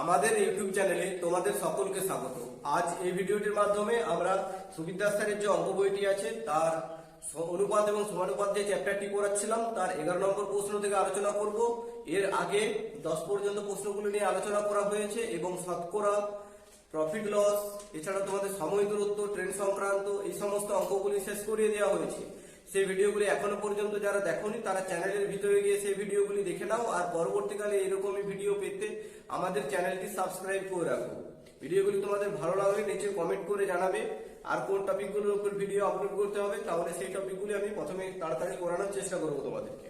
আমাদের ইউটিউব চ্যানেলে তোমাদের সকলকে স্বাগত। আজ এই ভিডিওটির মাধ্যমে আমরা সুবিদ্যার স্যারের যে অঙ্ক বইটি আছে, তার অনুপাত এবং সমানুপাত যে চ্যাপ্টারটি করাচ্ছিলাম তার এগারো নম্বর প্রশ্ন থেকে আলোচনা করব। এর আগে দশ পর্যন্ত প্রশ্নগুলো নিয়ে আলোচনা করা হয়েছে এবং শতকরা প্রফিট লস এছাড়া তোমাদের সময় দূরত্ব ট্রেন সংক্রান্ত, এই সমস্ত অঙ্কগুলি শেষ করিয়ে দেওয়া হয়েছে। সেই ভিডিওগুলি এখনও পর্যন্ত যারা দেখোনি, তারা চ্যানেলের ভিতরে গিয়ে সেই ভিডিওগুলি দেখে নাও আর পরবর্তীকালে এরকমই ভিডিও পেতে আমাদের চ্যানেলটি সাবস্ক্রাইব করে রাখো। ভিডিওগুলি তোমাদের ভালো লাগলে নিচে কমেন্ট করে জানাবে আর কোন টপিকগুলোর উপর ভিডিও আপলোড করতে হবে, তাহলে সেই টপিকগুলি আমি প্রথমে তাড়াতাড়ি করানোর চেষ্টা করব তোমাদেরকে।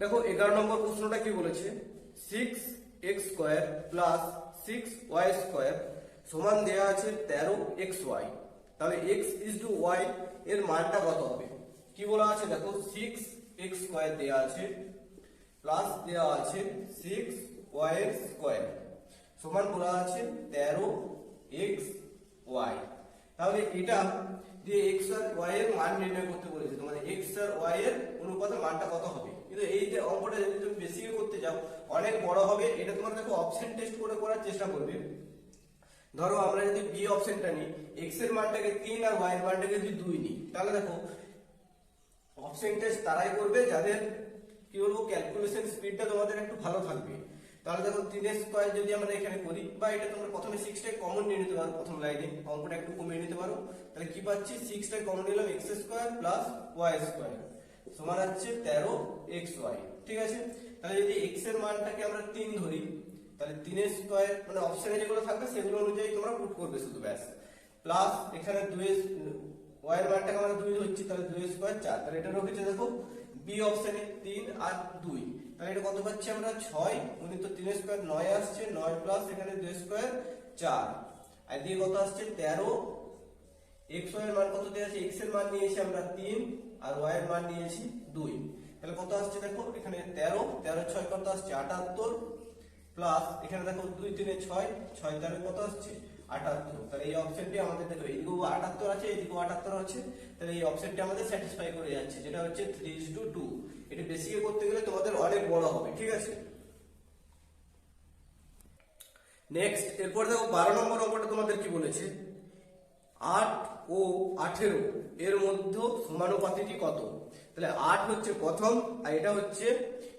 দেখো, এগারো নম্বর প্রশ্নটা কি বলেছে? Six x square plus six y square সমান দেওয়া আছে তেরো এক্স ওয়াই তাহলে এক্স ইজ টু ওয়াই এর মানটা কত হবে? কি বলা আছে? দেখো সিক্স এক্স স্কোয়ার দেওয়া আছে প্লাস দেওয়া আছে সিক্স ওয়াই স্কোয়ার সমান বলা আছে তেরো এক্স ওয়াই তাহলে এটা দিয়ে এক্স আর ওয়াই এর মান নির্ণয় করতে বলেছে। তোমাদের এক্স আর ওয়াই এর অনুপাতে মানটা কত হবে? কিন্তু এই যে অঙ্কটা যদি তুমি বেশি করতে যাও, অনেক বড় হবে। এটা তোমার দেখো অপশন টেস্ট করে করার চেষ্টা করবে। ধরো আমরা যদি বি অপশনটা নিই এক্সের মানটাকে তিন আর ওয়াই এর মানটাকে যদি দুই নিই, তাহলে দেখো অপশন টেস্ট তারাই করবে যাদের, কি বলব ক্যালকুলেশন স্পিডটা তোমাদের একটু ভালো থাকবে। তাহলে দেখো তিনের স্কোয়ার যদি আমরা এখানে করি, বা এটা তোমরা প্রথমে সিক্সটাই কমন নিয়ে নিতে পারো, প্রথম লাইনে অঙ্কটা একটু কমিয়ে নিতে পারো। তাহলে কি পাচ্ছি? সিক্সটাই কমন নিলাম x square plus y square, সমান হচ্ছে তেরো এক্স ওয়াই, ঠিক আছে? তাহলে যদি এক্সের মানটাকে আমরা তিন ধরি তাহলে তিনের স্কোয়ার মানে অপশনে যেগুলো থাকবে সেগুলো অনুযায়ী তোমরা পুট করবে শুধু, ব্যাস। প্লাস এখানে দুই ওয়াই এর মানটাকে আমরা দুই ধরছি, তাহলে দুই স্কোয়ার চার। তাহলে এটা রেখেছে দেখো বি অপশনে তিন আর দুই। তাহলে এটা কত পাচ্ছি আমরা? ছয়। উনি তো তিন স্কোয়ার নয় আসছে, নয় প্লাস এখানে দুই স্কোয়ার চার। আর দিয়ে কত আসছে? তেরো। এক্সের মান কত দেওয়া আছে এক্সের মান নিয়েছি আমরা তিন, আর ওয়াই এর মান নিয়েছি দুই। তাহলে কত আসছে দেখো? এখানে তেরো। তেরো ছয় কত আসছে? আটাত্তর। প্লাস এখানে দেখো দুই তিনে ছয় ছয় তেরো কত আসছে? আটাত্তর। তাহলে এই অপশনটি আমাদের দেখো এইদিকেও আটাত্তর আছে এইদিকেও আটাত্তর আছে, তাহলে এই অপশনটি আমাদের স্যাটিসফাই করে যাচ্ছে, যেটা হচ্ছে থ্রি টু টু এটা বেশি করতে গেলে তোমাদের অনেক বড় হবে, ঠিক আছে? নেক্সট এরপর দেখো বারো নম্বর অঙ্কটা তোমাদের কি বলেছে? আট ও আঠেরো, এর মধ্যে সমানুপাতিটি কত? তাহলে আট হচ্ছে প্রথম, আর এটা হচ্ছে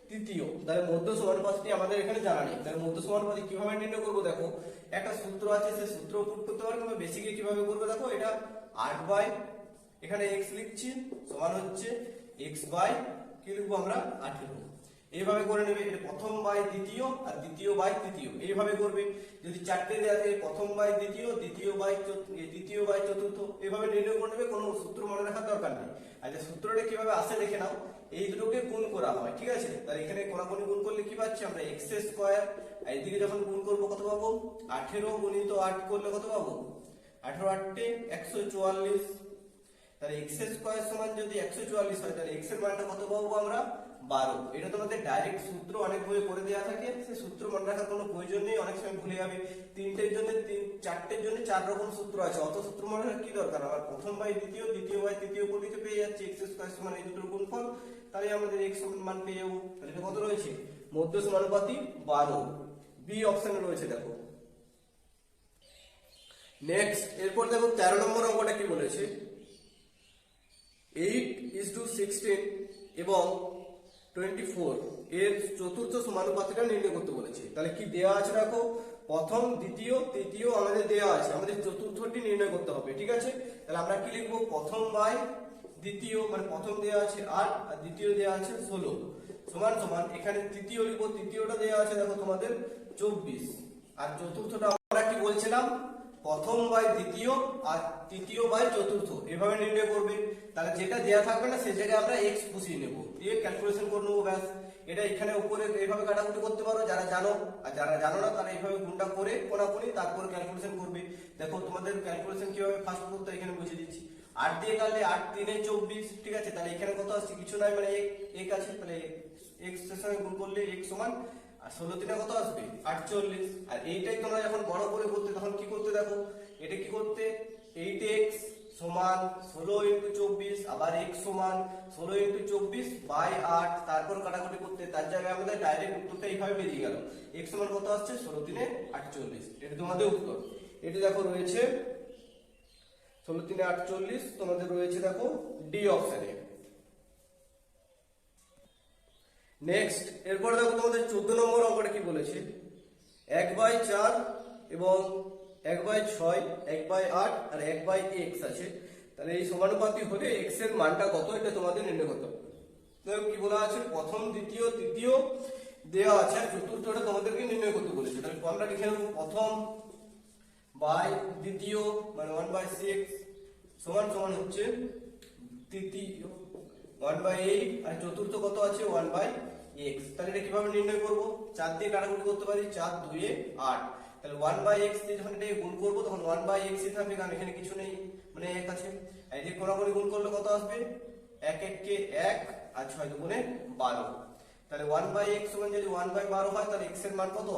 তৃতীয়। তাহলে মধ্য সমানুপাতিটি আমাদের এখানে জানা নেই। তাহলে মধ্য সমানুপাতি কীভাবে নির্ণয় করব? দেখো, একটা সূত্র আছে সেই সূত্র পুট করতে পারবে তবে বেসিকে কীভাবে করবে? দেখো, এটা আট বাই, এখানে এক্স লিখছি, সমান হচ্ছে এক্স বাই, কি লিখব আমরা? আঠেরো এইভাবে করে নেবে, এটা প্রথম বাই দ্বিতীয় আর দ্বিতীয় বাই তৃতীয়। এইভাবে করবে। যদি চারটে দেওয়া থাকে, প্রথম বাই দ্বিতীয় দ্বিতীয় বাই তৃতীয় বাই চতুর্থ, এইভাবে নির্ণয় করে নেবে, কোনো সূত্র মনে রাখার দরকার নেই। আচ্ছা সূত্রটা কীভাবে আসে, দেখে নাও। এই দুটোকে গুণ করা হয়, ঠিক আছে? তাহলে এখানে কোনাকুনি গুণ করলে কি পাচ্ছি আমরা? এক্স স্কোয়ার আর এইদিকে যখন গুণ করব কত পাবো? আঠেরো গুণিত আট করলে কত পাবো? আঠেরো আটটে একশো চুয়াল্লিশ। তাহলে এক্স স্কোয়ার সমান যদি একশো চুয়াল্লিশ হয়, তাহলে এক্সের মানটা কত পাবো আমরা? বারো। এটা তোমাদের ডাইরেক্ট সূত্র, অনেক বই করে দেওয়া থাকে। সেই সূত্র মনে রাখার কোনো প্রয়োজন নেই, অনেক সময় ভুলে যাবে। তিনটের জন্য তিন, চারটের জন্য চার রকম সূত্র আছে। অত সূত্র মনে রাখার কি দরকার? আমার প্রথম বাই দ্বিতীয় দ্বিতীয় বাই তৃতীয় করলে পেয়ে যাচ্ছে এক্স স্কোয়ার সমান এই দুটোর গুণফল। তাহলে আমাদের এক্স মান পেয়ে যাব। তাহলে কত রয়েছে? মধ্য সমানুপাতি বারো। বি অপশনে রয়েছে, দেখো। নেক্সট এরপর দেখো তেরো নম্বর অঙ্কটা কি বলেছে? এইট ইজ টু সিক্সটিন এবং টোয়েন্টি ফোর এর চতুর্থ সমানুপাতিটা নির্ণয় করতে বলেছে। তাহলে কি দেওয়া আছে দেখো? প্রথম, দ্বিতীয়, তৃতীয়, আমাদের দেওয়া আছে। আমাদের চতুর্থটি নির্ণয় করতে হবে, ঠিক আছে? তাহলে আমরা কি লিখব? প্রথম বাই দ্বিতীয় মানে প্রথম দেওয়া আছে আট আর দ্বিতীয় দেওয়া আছে ষোলো। সমান সমান, এখানে তৃতীয় লিখব, তৃতীয়টা দেওয়া আছে, দেখো তোমাদের, চব্বিশ। আর চতুর্থটা আমরা কি বলছিলাম? প্রথম বাই দ্বিতীয় আর তৃতীয় বাই চতুর্থ। এভাবে নির্ণয় করবে। তাহলে যেটা দেওয়া থাকবে না, সে জায়গায় আমরা এক্স বসিয়ে নেব। দিয়ে ক্যালকুলেশন করে নেব, ব্যাস। এটা এখানে উপরে এইভাবে কাটাকুটি করতে পারো, যারা জানো। আর যারা জানো না, তারা এইভাবে গুণটা করে কোনাকুনি, তারপর ক্যালকুলেশন করবে। দেখো তোমাদের ক্যালকুলেশন কীভাবে ফার্স্ট করতে এখানে বুঝিয়ে দিচ্ছি। আট দিয়ে কাটলে আট তিনে চব্বিশ, ঠিক আছে? তাহলে এখানে কত আসছে? কিছু নাই মানে এক আছে, তাহলে এক্স সঙ্গে গুণ করলে এক সমান, আর ষোলো দিনে কত আসবে? আটচল্লিশ। আর এইটাই তোমরা যখন বড় করে করতে, তখন কি করতে দেখো? এটা কি করতে? এইট এক্স সমান ষোলো ইন্টু চব্বিশ, আবার এক্স সমান ষোলো ইন্টু চব্বিশ বাই আট, তারপর কাটাকুটি করতে, তার জায়গায় আমাদের ডাইরেক্ট উত্তরটা এইভাবে বেরিয়ে গেল। এক্স সমান কত আসছে? ষোলো তিনে আটচল্লিশ। এটা তোমাদের উত্তর। এটি দেখো রয়েছে ষোলো তিনে আটচল্লিশ, তোমাদের রয়েছে দেখো ডি অপশানে নেক্সট এরপর দেখো তোমাদের চোদ্দ নম্বর অঙ্কটা কি বলেছে? এক বাই চার এবং এক বাই ছয়, এক বাই আট আর এক বাই এক্স আছে। তাহলে এই সমানুপাতি হলে এক্সের মানটা কত এটা তোমাদের নির্ণয় করতে হবে। কি বলা আছে? প্রথম, দ্বিতীয়, তৃতীয় দেওয়া আছে আর চতুর্থটা তোমাদেরকে নির্ণয় করতে বলেছে। তাহলে আমরা লিখে প্রথম বাই দ্বিতীয় মানে ওয়ান বাই সিক্স সমান সমান হচ্ছে তৃতীয়। ওয়ান বাই এইট আর চতুর্থ কত আছে? ওয়ান বাই এক্স তাহলে এটা কীভাবে নির্ণয় করব? চার দিয়ে কাটাকুটি করতে পারি, চার দুয়ে আট। তাহলে ওয়ান বাই এক্স দিয়ে যখন এটাকে গুণ করব, তখন ওয়ান বাই এক্স থাকবে, কারণ এখানে কিছু নেই মানে এক আছে। আর এদিকে কোনাকুনি গুণ করলে কত আসবে? এক এককে এক, আর ছয় দুগুণে বারো। তাহলে ওয়ান বাই এক্স সমান যদি ওয়ান বাই বারো হয়, তাহলে এক্সের মান কত?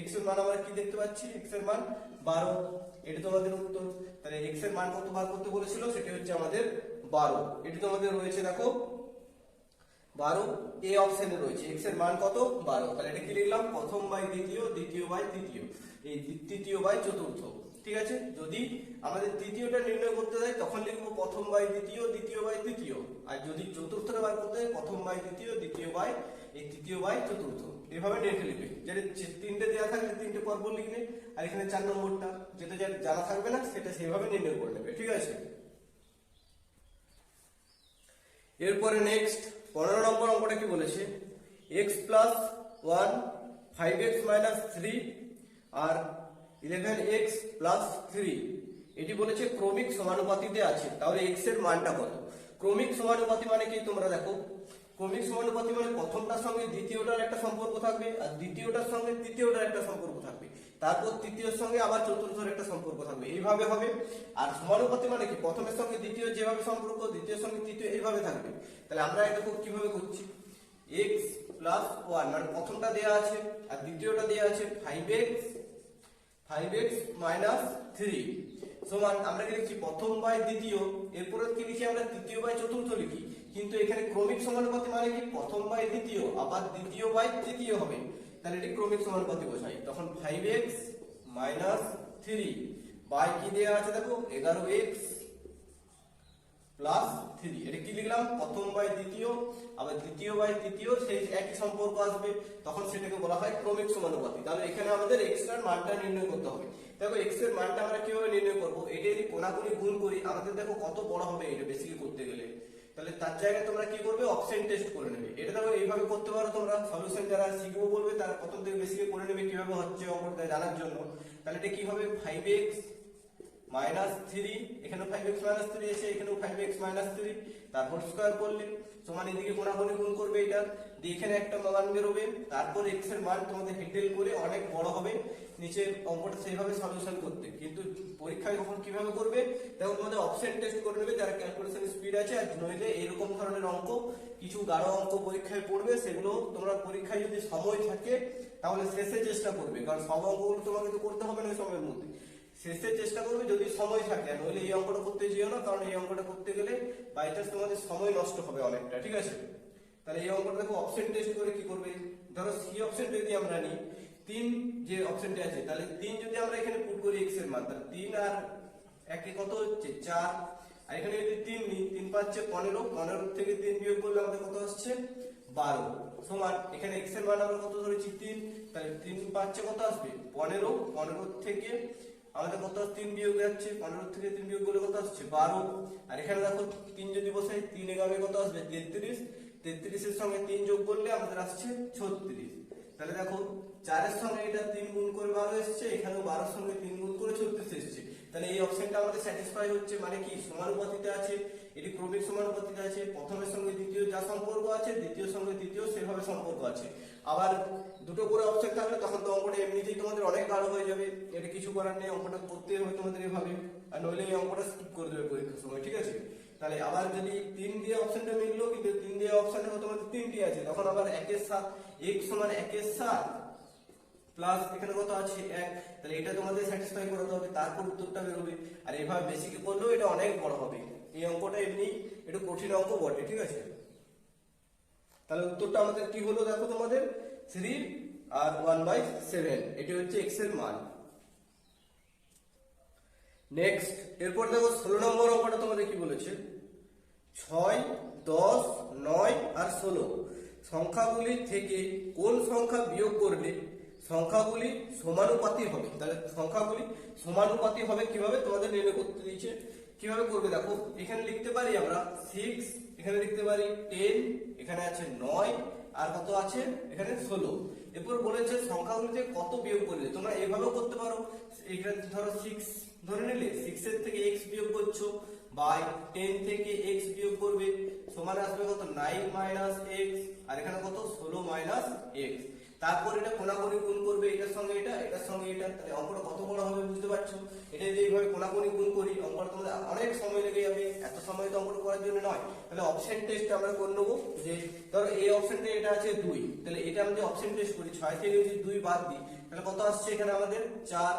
এক্সের মান আমরা কি দেখতে পাচ্ছি? এক্সের মান বারো। এটা তোমাদের উত্তর। তাহলে এক্সের মান কত বার করতে বলেছিল? সেটি হচ্ছে আমাদের বারো। এটি তোমাদের রয়েছে, দেখো, বারো। এ অপশনে রয়েছে। এক্সের মান কত? বারো। তাহলে এটা কি লিখলাম? প্রথম বাই দ্বিতীয় দ্বিতীয় বাই তৃতীয়। এই তৃতীয় বাই চতুর্থ। ঠিক আছে? যদি আমাদের তৃতীয়টা নির্ণয় করতে দেয়, তখন লিখব প্রথম বাই দ্বিতীয় দ্বিতীয় বাই তৃতীয়। আর যদি চতুর্থটা বার করতে হয়, প্রথম বাই দ্বিতীয় দ্বিতীয় বাই এই তৃতীয় বাই চতুর্থ। এভাবে লিখে লিখবে যেটা তিনটে দেওয়া থাকলে তিনটে পর্ব লিখবে আর এখানে চার নম্বরটা, যেটা যা- জানা থাকবে না, সেটা সেভাবে নির্ণয় করে নেবে। ঠিক আছে? এরপরে নেক্সট পনেরো নম্বর অঙ্কটা কি বলেছে? X plus one five x minus three আর ইলেভেন এক্স প্লাস থ্রি এটি বলেছে ক্রমিক সমানুপাতিতে আছে। তাহলে এক্সের মানটা কত? ক্রমিক সমানুপাতি মানে কি তোমরা দেখো? ক্রমিক সমানুপাতি মানে প্রথমটার সঙ্গে দ্বিতীয়টার একটা সম্পর্ক থাকবে, আর দ্বিতীয়টার সঙ্গে তৃতীয়টার একটা সম্পর্ক থাকবে। তারপর তৃতীয়র সঙ্গে আবার চতুর্থর একটা সম্পর্ক থাকবে। এইভাবে হবে। আর সমানুপাতি মানে কি? প্রথমের সঙ্গে দ্বিতীয় যেভাবে সম্পর্ক, দ্বিতীয় সঙ্গে তৃতীয় এইভাবে থাকবে। তাহলে আমরা এটা খুব কীভাবে করছি। এক্স প্লাস ওয়ান মানে প্রথমটা দেওয়া আছে আর দ্বিতীয়টা দেওয়া আছে five x five x minus three. সমান, আমরা কি লিখছি? প্রথম বাই দ্বিতীয়। এরপরে কি লিখি আমরা? তৃতীয় বাই চতুর্থ লিখি। কিন্তু এখানে ক্রমিক সমানুপাতি মানে কি? প্রথম বাই দ্বিতীয়, আবার দ্বিতীয় বাই তৃতীয় হবে। তাহলে এটি ক্রমিক সমানুপাতি বোঝাই তখন five x minus three by কি দেওয়া আছে দেখো? এগারো এক্স প্লাস থ্রি এটা কি লিখলাম? প্রথম বাই দ্বিতীয়, আবার দ্বিতীয় বাই তৃতীয় সেই একই সম্পর্ক আসবে। তখন সেটাকে বলা হয় ক্রমিক সমানুপাতি তাহলে এখানে আমাদের এক্সের মানটা নির্ণয় করতে হবে। দেখো এক্সের মানটা আমরা কীভাবে নির্ণয় করব? এটা যদি কোনাকুনি গুণ করি, আমাদের দেখো কত বড় হবে এটা বেসিক্যালি করতে গেলে। তাহলে তার জায়গায় তোমরা কি করবে? অপশন টেস্ট করে নেবে। এটা দেখো এইভাবে করতে পারো তোমরা। সলিউশন যারা শিখব বলবে, তারা প্রথম থেকে বেসিক্যালি করে নেবে কীভাবে হচ্ছে অঙ্কটা জানার জন্য। তাহলে এটা কি হবে ফাইভ এক্স মাইনাস থ্রি এখানে ফাইভ এক্স মাইনাস থ্রি এসে এখানেও ফাইভ এক্স মাইনাস থ্রি। তারপর স্কোয়ার করলে সমান এদিকে কোনাকুনি গুণ করবে এটা। দিয়ে এখানে একটা মান বেরোবে, তারপর এক্সের মান তোমাদের হেন্ডেল করে অনেক বড় হবে। নিচে অঙ্কটা সেইভাবে সলিউশন করতে। কিন্তু পরীক্ষায় কখন কীভাবে করবে তখন তোমাদের অপশন টেস্ট করে নেবে, যারা ক্যালকুলেশন স্পিড আছে, আর নইলে এরকম ধরনের অঙ্ক, কিছু গাঢ় অঙ্ক পরীক্ষায় পড়বে, সেগুলো তোমরা পরীক্ষায় যদি সময় থাকে, তাহলে শেষে চেষ্টা করবে। কারণ সব অঙ্কগুলো তোমাকে তো করতে হবে না সময়ের মধ্যে। শেষে চেষ্টা করবে যদি সময় থাকে, নইলে এই অঙ্কটা করতে যেও না, কারণ এই অঙ্কটা করতে গেলে বাই চান্স তোমাদের সময় নষ্ট হবে অনেকটা, ঠিক আছে? তাহলে এই অঙ্কটা দেখো অপশন টেস্ট করে কি করবে? ধরো সি অপশন যদি আমরা নিই, তিন যে অপশনটা আছে, তাহলে তিন যদি আমরা এখানে পুট করি এক্সের মান, তাহলে তিন আর একে কত হচ্ছে? চার। আর এখানে যদি তিন নিই, তিন পাচ্ছে পনেরো পনেরো থেকে তিন বিয়োগ করলে আমাদের কত আসছে? বারো। সমান, এখানে এক্সের মান আমরা কত ধরেছি? তিন। তাহলে তিন পাচ্ছে কত আসবে? পনেরো পনেরো থেকে আমাদের কত তিন বিয়োগ যাচ্ছে পনেরো থেকে তিন বিয়োগ করলে কত আসছে? বারো। আর এখানে দেখো, তিন যদি বসাই তিন এগারো কত আসবে? তেত্রিশ। তেত্রিশের সঙ্গে তিন যোগ করলে আমাদের আসছে ছত্রিশ। তাহলে দেখো, চারের সঙ্গে এটা তিন গুণ করে বারো এসছে, এখানেও বারোর সঙ্গে তিন গুণ করে ছত্রিশ এসছে। তাহলে এই অপশনটা আমাদের স্যাটিসফাই হচ্ছে মানে কি? সমানুপাতিতে আছে, এটি ক্রমিক সমানুপাতিতে আছে, প্রথমের সঙ্গে দ্বিতীয় যা সম্পর্ক আছে, দ্বিতীয় সঙ্গে তৃতীয় সেভাবে সম্পর্ক আছে। আবার দুটো করে অপশন থাকলে তখন তো অঙ্কটা এমনিতেই তোমাদের অনেক গাঢ় হয়ে যাবে। এটা কিছু করার নেই, অঙ্কটা করতে হবে তোমাদের এভাবে। আর নইলে এই অঙ্কটা স্কিপ করে দেবে পরীক্ষার সময়, ঠিক আছে? তাহলে আবার যদি তিন দিয়ে অপশনটা মিললো, কিন্তু তিন দিয়ে অপশনে তোমাদের তিনটি আছে, তখন আবার একের সাত এক সমান একের সাত প্লাস এখানে কত আছে? এক। তাহলে এটা তোমাদের স্যাটিসফাই করাতে হবে, তারপর উত্তরটা বেরোবে। আর এভাবে বেশি কি করলেও এটা অনেক বড় হবে। এই অঙ্কটা এমনি একটু কঠিন অঙ্ক বটে, ঠিক আছে? তাহলে উত্তরটা আমাদের কি হলো দেখো তোমাদের? থ্রি আর ওয়ান বাই সেভেন এটি হচ্ছে এক্সের মান। নেক্সট এরপর দেখো ষোলো নম্বর অঙ্কটা তোমাদের কি বলেছে? ছয়, দশ, নয় আর ষোলো। সংখ্যাগুলি থেকে কোন সংখ্যা বিয়োগ করলে সংখ্যাগুলি সমানুপাতি হবে? তাহলে সংখ্যাগুলি সমানুপাতি হবে কীভাবে? তোমাদের নির্ণয় করতে দিয়েছে। কীভাবে করবে দেখো, এখানে লিখতে পারি আমরা সিক্স এখানে লিখতে পারি টেন এখানে আছে নয় আর কত আছে? এখানে ষোলো। এরপর বলেছে সংখ্যাগুলিতে কত বিয়োগ করলে? তোমরা এভাবেও করতে পারো। এখানে ধরো সিক্স ধরে নিলে সিক্স এর থেকে এক্স বিয়োগ করছ বাই টেন থেকে এক্স বিয়োগ করবে। সমান আসবে কত? নাইন মাইনাস এক্স আর এখানে কত? ষোলো মাইনাস এক্স তারপর এটা কোনাকুনি গুণ করবে এটার সঙ্গে এটা, এটার সঙ্গে এটা। তাহলে অঙ্কটা কত বড় হবে বুঝতে পারছ? এটা যদি এইভাবে কোনাকুনি গুণ করি, অঙ্কটা তোমাদের অনেক সময় লেগে যাবে। এত সময় তো অঙ্কটা করার জন্য নয়। তাহলে অপশন টেস্ট আমরা করে নেব যে, ধরো এই অপশনটা এটা আছে দুই। তাহলে এটা আমি যদি অপশন টেস্ট করি, ছয় থেকে যদি দুই বাদ দিই, তাহলে কত আসছে এখানে আমাদের? চার।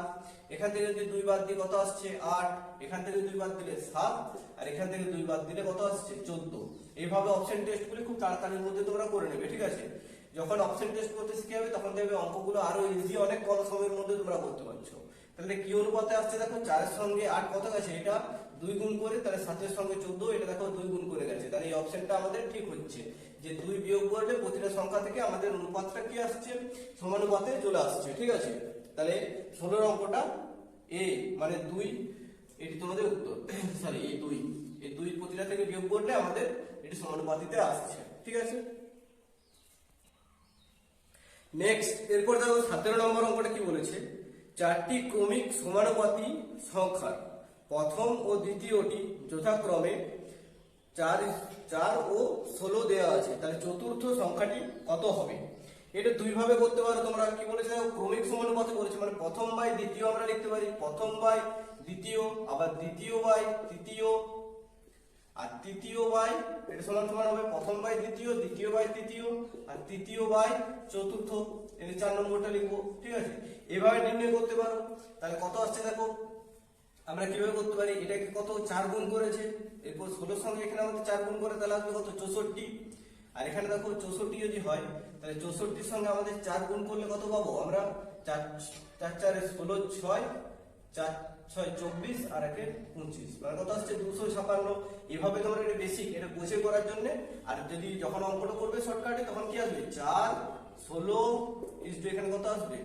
এখান থেকে যদি দুই বাদ দিই, কত আসছে? আট। এখান থেকে দুই বাদ দিলে সাত। আর এখান থেকে দুই বাদ দিলে কত আসছে? চোদ্দ। এইভাবে অপশন টেস্ট করে খুব তাড়াতাড়ির মধ্যে তোমরা করে নেবে, ঠিক আছে? যখন অপশন টেস্ট করতে শিখে যাবে তখন দেখবে অঙ্কগুলো আরও ইজি অনেক কম সময়ের মধ্যে তোমরা করতে পারছ। তাহলে কি অনুপাতে আসছে দেখো, চারের সঙ্গে আট কত গেছে? এটা দুই গুণ করে, তাহলে সাতের সঙ্গে চোদ্দ, এটা দেখো দুই গুণ করে গেছে। তাহলে এই অপশনটা আমাদের ঠিক হচ্ছে। যে দুই বিয়োগ করলে প্রতিটা সংখ্যা থেকে আমাদের অনুপাতটা কি আসছে? সমানুপাতে চলে আসছে, ঠিক আছে? তাহলে ষোলোর অঙ্কটা এ মানে দুই, এটি তোমাদের উত্তর। সরি এই দুই। এই দুই প্রতিটা থেকে বিয়োগ করলে আমাদের এটি সমানুপাতিতে আসছে, ঠিক আছে? নেক্সট এরপর দেখো সতেরো নম্বর অঙ্কটা কি বলেছে? চারটি ক্রমিক সমানুপাতি সংখ্যার। প্রথম ও দ্বিতীয়টি যথাক্রমে চার চার ও ষোলো দেওয়া আছে। তাহলে চতুর্থ সংখ্যাটি কত হবে? এটা দুইভাবে করতে পারো তোমরা। কি বলেছে ক্রমিক সমানুপাতে বলেছে। মানে প্রথম বাই দ্বিতীয় আমরা লিখতে পারি। প্রথম বাই দ্বিতীয়, আবার দ্বিতীয় বাই তৃতীয় আর তৃতীয় বাই, এটা সমান সমান হবে প্রথম বাই দ্বিতীয় দ্বিতীয় বাই তৃতীয়, আর তৃতীয় বাই চতুর্থ এই চার নম্বরটা লিখব, ঠিক আছে? এভাবে নির্ণয় করতে পারো। তাহলে কত আসছে দেখো? আমরা কীভাবে করতে পারি? এটাকে কত? চার গুণ করেছে। এরপর ষোলোর সঙ্গে এখানে আমাদের চার গুণ করে তাহলে আসবে কত? চৌষট্টি। আর এখানে দেখো, চৌষট্টি যদি হয়, তাহলে চৌষট্টির সঙ্গে আমাদের চার গুণ করলে কত পাবো? আমরা চার চার, চারে ষোলো, ছয়, চার ছয়, চব্বিশ আর একে পঁচিশ। মানে কত আসছে দুশো ছাপান্ন। এভাবে তোমরা এটা বেসিক এটা বুঝে করার জন্য। আর যদি যখন অঙ্কটা করবে শর্টকাটে তখন কি আসবে? চার, ষোলো ইস এখানে কত আসবে?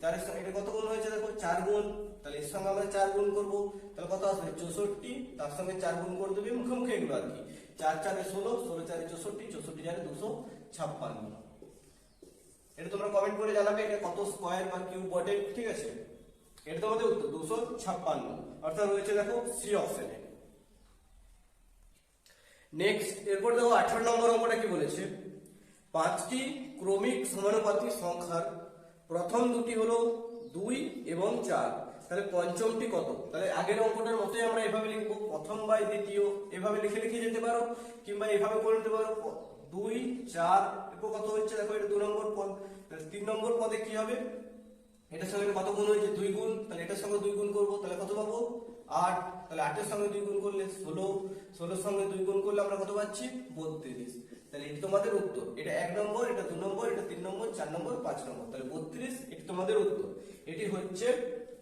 চারের সঙ্গে এটা কত গুণ হয়েছে দেখো? চার গুণ। তাহলে এর সঙ্গে আমরা চার গুণ করব। তাহলে কত আসবে? চৌষট্টি। তার সঙ্গে চার গুণ করে দেবে মুখে মুখে এগুলো আর কি। চার, চারে ষোলো ষোলো, চারে চৌষট্টি চৌষট্টি, চারে দুশো ছাপ্পান্ন। এটা তোমরা কমেন্ট করে জানাবে এটা কত স্কোয়ার বা কিউব বটে, ঠিক আছে? এটা তোমাদের উত্তর, দুশো ছাপ্পান্ন। অর্থাৎ রয়েছে দেখো সি অপশনে নেক্সট এরপর দেখো আঠারো নম্বর অঙ্কটা কি বলেছে? পাঁচটি ক্রমিক সমানুপাতি সংখ্যার প্রথম দুটি হলো দুই এবং চার। তাহলে পঞ্চমটি কত? তাহলে আগের অঙ্কটার মতোই আমরা এভাবে লিখব। প্রথম বাই দ্বিতীয় এভাবে লিখে লিখে যেতে পারো, কিংবা এভাবে করে নিতে পারো। দুই, চার, এরপর কত হচ্ছে? দেখো এটা দু নম্বর পদ। তিন নম্বর পদে কি হবে? এটার সঙ্গে কত গুণ হয়েছে? দুই গুণ? তাহলে এটার সঙ্গে দুই গুণ করব, তাহলে কত পাবো? আট। তাহলে আটের সঙ্গে দুই গুণ করলে ষোলো। ষোলোর সঙ্গে দুই গুণ করলে আমরা কত পাচ্ছি? বত্রিশ। তাহলে এটি তোমাদের উত্তর। এটা এক নম্বর, এটা দু নম্বর, এটা তিন নম্বর, চার নম্বর, পাঁচ নম্বর। তাহলে বত্রিশ, এটি তোমাদের উত্তর। এটি হচ্ছে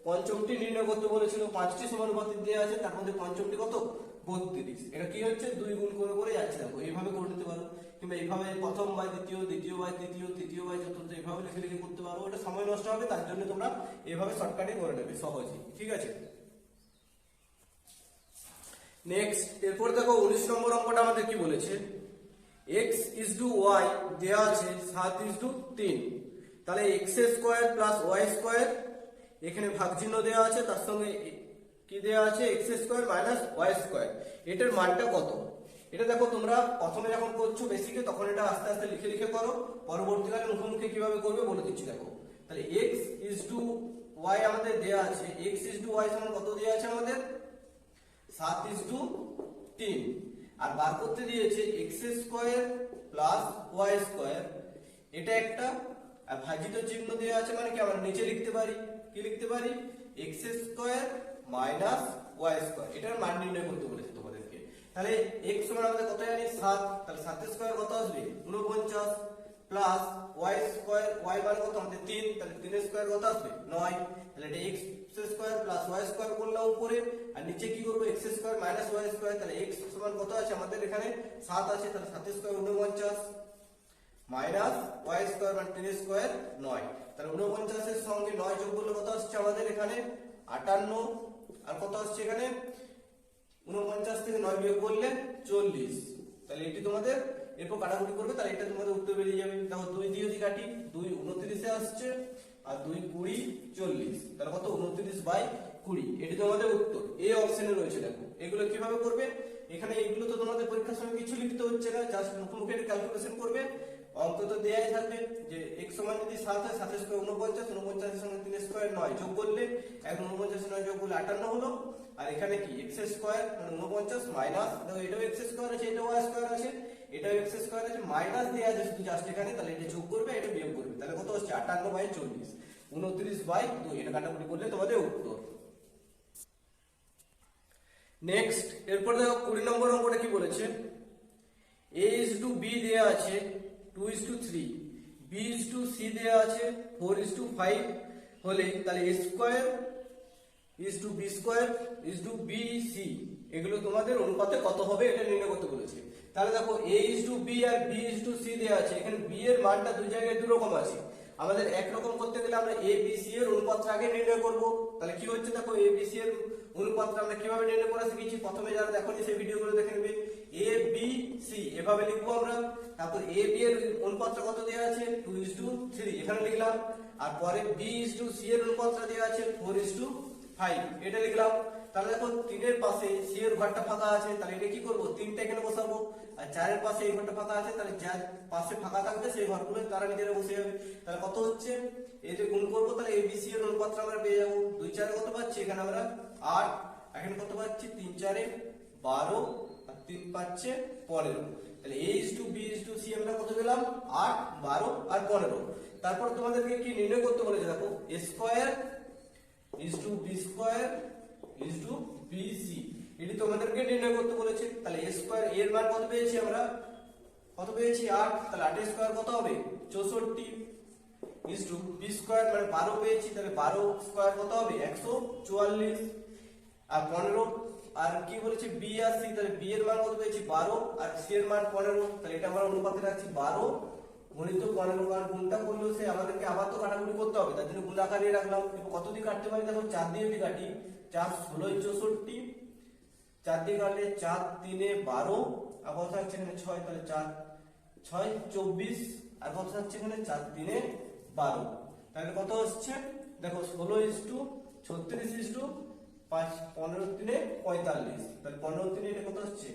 পঞ্চমটি নির্ণয় করতে বলেছিল। পাঁচটি সমানুপাতিক দেওয়া আছে, তার মধ্যে পঞ্চমটি কত? বত্রিশ। এটা কি হচ্ছে? দুই গুণ করে করে যাচ্ছে। দেখো, এইভাবে করে নিতে পারো। কিংবা এইভাবে প্রথম বাই দ্বিতীয় দ্বিতীয় বাই তৃতীয় তৃতীয় বাই চতুর্থ এইভাবে লিখে লিখে করতে পারো, ওটা সময় নষ্ট হবে, তার জন্য তোমরা এভাবে শর্টকাটে করে নেবে সহজেই, ঠিক আছে? নেক্সট এরপর দেখো উনিশ নম্বর অঙ্কটা আমাদের কি বলেছে? এক্স ইজ টু ওয়াই দেওয়া আছে, সাত ইজ টু তিন। তাহলে x square plus y square এখানে ভাগ চিহ্ন দেওয়া আছে, তার সঙ্গে কি দেওয়া আছে? X square minus y square এটার মানটা কত? এটা দেখো, তোমরা প্রথমে যখন করছ বেসিকে তখন এটা আস্তে আস্তে লিখে লিখে করো। পরবর্তীকালে মুখোমুখি কীভাবে করবে বলে দিচ্ছি, দেখো। তাহলে এক্স ইজ টু ওয়াই আমাদের দেওয়া আছে। এক্স ইজ টু ওয়াই সমান কত দেওয়া আছে আমাদের? সাত ইজ টু তিন। আর বার করতে দিয়েছে x square plus y square এটা একটা, আর ভাজিত চিহ্ন দেওয়া আছে মানে কি? আমরা নিচে লিখতে পারি। কি লিখতে পারি? X square minus y square. এটার মান নির্ণয় করতে বলেছে তোমাদেরকে। তাহলে এক্স সমান আমাদের কত জানি সাত। তাহলে সাতের স্কোয়ার কত আসবে? উনপঞ্চাশ প্লাস ওয়াই স্কোয়ার ওয়াই মান কত? আমাদের তিন। তাহলে তিনের স্কোয়ার কত আসবে? নয়। তাহলে এটা x square plus y square করলাম উপরে। আর নিচে কি করব? X square minus y square. তাহলে এক্স সমান কত আছে? আমাদের এখানে সাত আছে। তাহলে সাতের স্কোয়ার উনপঞ্চাশ মাইনাস ওয়াই স্কোয়ার মানে তিন স্কোয়ার নয়। তাহলে উনপঞ্চাশের সঙ্গে নয় যোগ করলে কত আসছে আমাদের এখানে? আটান্ন। আর কত আসছে এখানে? উনপঞ্চাশ থেকে নয় বিয়োগ করলে চল্লিশ। তাহলে এটি তোমাদের, এরপর কাটাকুটি করবে? তাহলে এটা তোমাদের উত্তর বেরিয়ে যাবে। দেখো, দুই দিয়ে যদি কাটি, দুই উনত্রিশে আসছে আর দুই কুড়ি চল্লিশ। তাহলে কত? উনত্রিশ বাই কুড়ি। এটি তোমাদের উত্তর। এ অপশনে রয়েছে, দেখো। এগুলো কীভাবে করবে? এখানে এগুলো তো তোমাদের পরীক্ষার সময় কিছু লিখতে হচ্ছে না জাস্ট মুখে ক্যালকুলেশন করবে। অঙ্ক তো দেয়াই থাকবে যে এক সমান যদি সাত হয়, সাতের স্কোয়ার উনপঞ্চাশ উনপঞ্চাশের সঙ্গে তিন স্কোয়ার নয়। যোগ করলে এক উনপঞ্চাশ নয় যোগ করলে আটান্ন হলো। আর এখানে কি? এক্স স্কোয়ার উনপঞ্চাশ মাইনাস দেখো এটাও এক্স স্কোয়ার আছে, এটাও ওয়াই স্কোয়ার আছে, এটাও এক্স স্কোয়ার আছে মাইনাস দেওয়া আছে শুধু জাস্ট এখানে, তাহলে এটা যোগ করবে, এটা বিয়োগ করবে। তাহলে কত হচ্ছে? আটান্ন বাই চল্লিশ। উনত্রিশ বাই দুই। এটা কাটাকুটি করলে তোমাদের উত্তর। নেক্সট এরপর দেখো কুড়ি নম্বর অঙ্কটা কি বলেছে? এ ইজ টু বি দেয়া আছে। Two is to three b is to c দেয়া আছে ফোর ইজ টু ফাইভ হলে তাহলে a square is to b square is to b c এগুলো তোমাদের অনুপাতে কত হবে এটা নির্ণয় করতে বলেছে। তাহলে দেখো এ ইজ টু বি আর বি ইজ টু সি দেওয়া আছে, এখানে বি এর মানটা দুই জায়গায় দু রকম আছে। আমাদের একরকম করতে গেলে আমরা এ বি সি এর অনুপাতটা আগে নির্ণয় করব। তাহলে কি হচ্ছে দেখো এ বি সি এর অনুপাতটা আমরা কীভাবে নির্ণয় করা শিখেছি প্রথমে যারা দেখোনি সেই ভিডিওগুলো দেখে নেবে। এ বি সি এভাবে লিখব আমরা। তারপর এ বি এর অনুপাতটা কত দেওয়া আছে? টু ইজ টু থ্রি এখানে লিখলাম। আর পরে বি ইজ টু সি এর অনুপাতটা দেওয়া আছে ফোর ইজ টু ফাইভ এটা লিখলাম। তাহলে দেখো, তিনের পাশে সি এর ঘরটা ফাঁকা আছে, তাহলে এটা কি করব? তিনটা এখানে বসাবো। আর চারের পাশে এই ঘরটা ফাঁকা আছে, তাহলে যার পাশে ফাঁকা থাকবে, সেই ঘরগুলো তারা নিজেরা বসে যাবে। তাহলে কত হচ্ছে? যে গুণ করব, তাহলে এবিসি এর অনুপাতটা আমরা পেয়ে যাব। দুই চারে কত পাচ্ছি? এখানে আমরা আট, এখানে কত পাচ্ছি? তিন চারে বারো, আর তিন পাচ্ছে পনেরো তাহলে a is to b is to c আমরা কত পেলাম? আট, বারো আর পনেরো। তারপর তোমাদেরকে কি নির্ণয় করতে বলেছে? দেখো square is to b square is to b c এটি তোমাদেরকে নির্ণয় করতে বলেছে। তাহলে এ স্কোয়ার এর মান কত পেয়েছি আমরা? কত পেয়েছি? আট। তাহলে আটের স্কোয়ার কত হবে? চৌষট্টি। ইজ টু বি স্কোয়ার মানে বারো পেয়েছি। তাহলে বারো স্কোয়ার কত হবে? একশো চুয়াল্লিশ। আর পনেরো আর কি বলেছে? বি আর সি তাহলে বি এর মান কত পেয়েছি? বারো। আর সি এর মান পনেরো। তাহলে এটা আমরা অনুপাতে রাখছি বারো। গণিত পনেরো কারণ গুণটা করলেও সে আমাদেরকে আবার তো কাটাকুটি করতে হবে। তার জন্য গুণ আকারে রাখলাম। এবার কত দিয়ে কাটতে পারি? দেখো, চার দিয়ে যদি কাটি, চার ষোলোই চৌষট্টি। চার দিয়ে কাটলে চার তিনে বারো। আর কত থাকছে এখানে ছয়? তাহলে চার, ছয়, চব্বিশ। আর কত থাকছে এখানে? চার তিনে বারো। তাহলে কত হচ্ছে দেখো, ষোলো ইস টু, ছত্রিশ ইস টু পাঁচ, পনেরো তিনে পঁয়তাল্লিশ। তাহলে পনেরো তিনে এটা কত হচ্ছে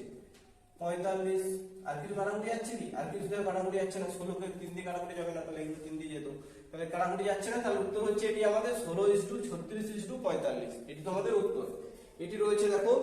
পঁয়তাল্লিশ। আর কিছু কাটাকুটি যাচ্ছে কি? আর কিছু দিয়ে কাটাকুটি যাচ্ছে না। ষোলোকে তিন দিয়ে কাটাকুটি যাবে না, তাহলে এগুলো তিন দিয়ে যেত। তাহলে কাটাকুটি যাচ্ছে না, তাহলে উত্তর হচ্ছে এটি আমাদের ষোলো ইস টু ছত্রিশ ইস টু পঁয়তাল্লিশ। এটি তো আমাদের উত্তর। এটি রয়েছে, দেখো